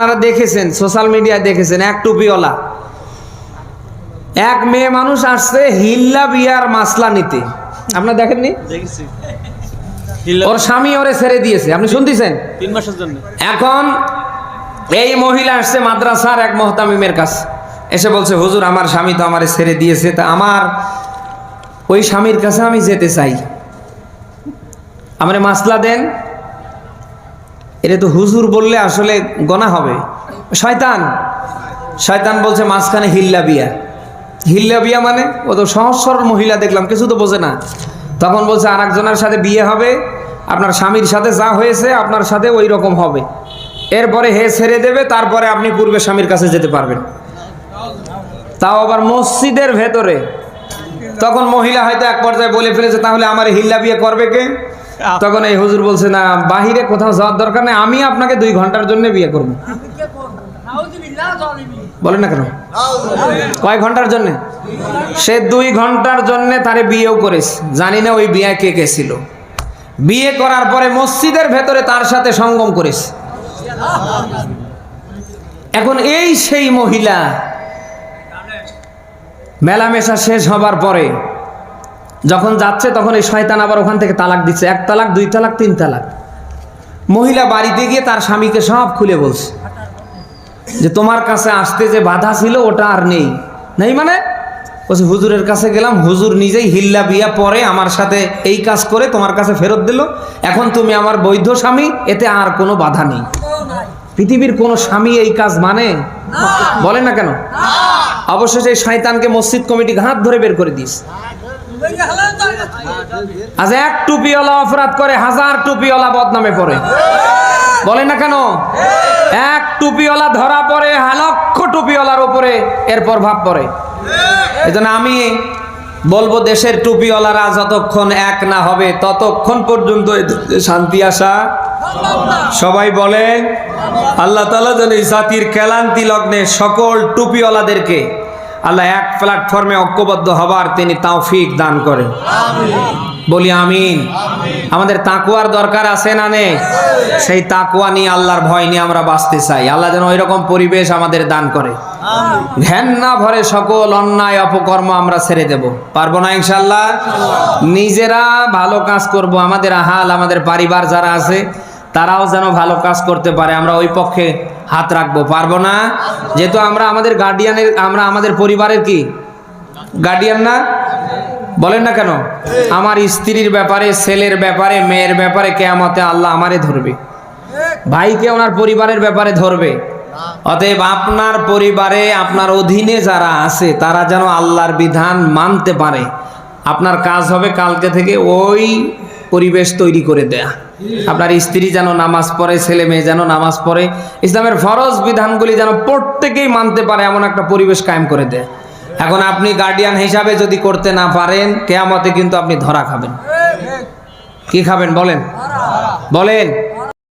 আপনারা দেখেছেন সোশ্যাল মিডিয়ায় দেখেছেন এক টুপিওয়ালা। এক মেয়ে মানুষ আসছে হিল্লা বিয়ার মাসলা নিতে। আপনার দেখেননি? ওর স্বামী ওরে ছেড়ে দিয়েছে আপনি শুনতেছেন? তিন মাসের জন্য। এখন এই মহিলা আসছে মাদ্রাসার এক মহতামিমের কাছে। এসে বলছে হুজুর আমার স্বামী তো আমারে ছেড়ে দিয়েছে তা আমার ওই স্বামীর কাছে আমি যেতে চাই। আমার মাসলা দেন এটা তো হুজুর বললে আসলে গনা হবে। শয়তান শয়তান বলছে মাঝখানে হিল্লা বিয়া হিল্লা বিয়া মানে ও তো সহজ সরল মহিলা দেখলাম, কিছু তো বোঝে না। তখন বলছে আর একজনের সাথে বিয়ে হবে, আপনার স্বামীর সাথে যা হয়েছে আপনার সাথে ওই রকম হবে। এরপরে হে ছেড়ে দেবে, তারপরে আপনি পূর্বে স্বামীর কাছে যেতে পারবেন। তাও আবার মসজিদের ভেতরে। তখন মহিলা হয়তো এক পর্যায়ে বলে ফেলেছে, তাহলে আমার হিল্লা বিয়ে করবে কে? তখন এই হুজুর বলছে, না, বাহিরে কোথাও যাওয়ার দরকার নেই, আমি আপনাকে দুই ঘণ্টার জন্য বিয়ে করব। বলেন না কেন? কয় ঘণ্টার জন্য? সে দুই ঘণ্টার জন্য তারে বিয়েও করেছে। জানি না ওই বিয়ে কে কে ছিল। বিয়ে করার পরে মসজিদের ভেতরে তার সাথে সঙ্গম করেছে। এখন এই সেই মহিলা মেলামেশা শেষ হবার পরে যখন যাচ্ছে, তখন এই শয়তান আবার ওখান থেকে তালাক দিচ্ছে। এক তালাক, দুই তালাক, তিন তালাক। মহিলা বাড়িতে গিয়ে তার স্বামীকে সব খুলে বলছে। যে তোমার কাছে আসতে যে বাধা ছিল, ওটা আর নেই। নেই মানে? বলছে, হুজুরের কাছে গেলাম, হুজুর নিজেই হিল্লা বিয়া পরে আমার সাথে এই কাজ করে তোমার কাছে ফেরত দিল। এখন তুমি আমার বৈধ স্বামী, এতে আর কোনো বাধা নেই। পৃথিবীর কোনো স্বামী এই কাজ মানে? বলে না কেন? অবশেষে শয়তানকে মসজিদ কমিটি হাত ধরে বের করে দিস আজ এক টুপিওয়ালা অপরাধ করে, হাজার টুপিওয়ালা বদনামে পড়ে। বলে না কেন? এক টুপিওয়ালা ধরা পড়ে লক্ষ টুপিওয়ালার উপরে এর প্রভাব পড়ে। এই আমি বলব, দেশের টুপিওয়ালারা যতক্ষণ এক না হবে, ততক্ষণ পর্যন্ত শান্তি আসা। সবাই বলেন আল্লাহ তালা যেন জাতির কেলান্তি লগ্নে সকল টুপিওয়ালাদেরকে আল্লাহ এক প্ল্যাটফর্মে ঐক্যবদ্ধ হবার তিনি তাওফিক দান করেন বলি আমিন। আমাদের তাকুয়ার দরকার আছে না নেই? সেই তাকুয়া নিয়ে আল্লাহর ভয় নিয়ে আমরা বাঁচতে চাই। আল্লাহ যেন ওই রকম পরিবেশ আমাদের দান করে। ঘ্যান না ভরে সকল অন্যায় অপকর্ম আমরা ছেড়ে দেব। পারব না ইনশাল্লাহ নিজেরা ভালো কাজ করব। আমাদের আহাল আমাদের পরিবার যারা আছে তারাও যেন ভালো কাজ করতে পারে। আমরা ওই পক্ষে হাত রাখব, পারব না? যেহেতু আমরা আমাদের গার্ডিয়ানের আমরা আমাদের পরিবারের কি? গার্ডিয়ান না? বলেন না কেন? আমার স্ত্রীর ব্যাপারে, ছেলের ব্যাপারে, মেয়ের ব্যাপারে কেয়ামতে আল্লাহ আমারে ধরবে। ভাইকে ওনার পরিবারের ব্যাপারে ধরবে। অতএব আপনার পরিবারে, আপনার অধীনে যারা আছে, তারা যেন আল্লাহর বিধান মানতে পারে। আপনার কাজ হবে কালকে থেকে ওই পরিবেশ তৈরি করে দেয়া। আপনার স্ত্রী যেন নামাজ পড়ে, ছেলে মেয়ে যেন নামাজ পড়ে, ইসলামের ফরজ বিধানগুলি যেন প্রত্যেকেই মানতে পারে এমন একটা পরিবেশ কায়েম করে দেয়। এখন আপনি গার্ডিয়ান হিসাবে যদি করতে না পারেন, কেয়ামতে কিন্তু আপনি ধরা খাবেন। কি খাবেন বলেন? বলেন।